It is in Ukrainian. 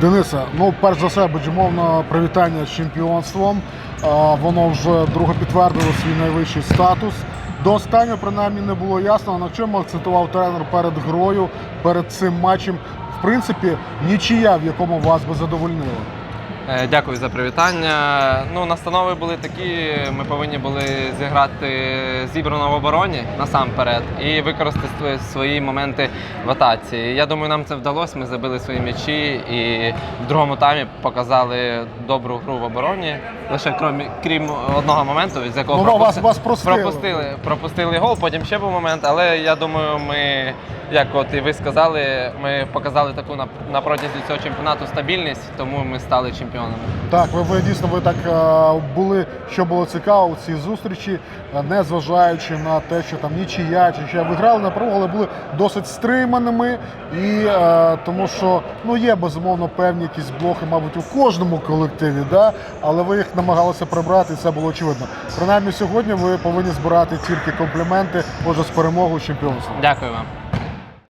Денисе, ну перш за все, безумовно, привітання з чемпіонством. Воно вже друге підтвердило свій найвищий статус. До останнього, принаймні, не було ясно, на чому акцентував тренер перед грою, перед цим матчем. В принципі, нічия, в якому вас би задовольнило. Е, Дякую за привітання. Ну, настанови були такі. Ми повинні були зіграти зібрано в обороні насамперед і використати свої моменти в атаці. Я думаю, нам це вдалося. Ми забили свої м'ячі і в другому таймі показали добру гру в обороні. Лише крім, крім одного моменту, з якого Ну, вас- пропусти- вас простили. пропустили, пропустили гол. Потім ще був момент. Але я думаю, ми, як от і ви сказали, ми показали таку на, на протязі цього чемпіонату стабільність, тому ми стали чемпіонами. Так, ви, ви дійсно ви так е, були, що було цікаво у цій зустрічі, е, не зважаючи на те, що там нічия чи ще ви грали на перемогу, але були досить стриманими, і е, тому що ну є безумовно певні якісь блоки, мабуть, у кожному колективі, да? але ви їх намагалися прибрати, і це було очевидно. Принаймні сьогодні ви повинні збирати тільки компліменти, може з перемогою з чемпіонством. Дякую вам.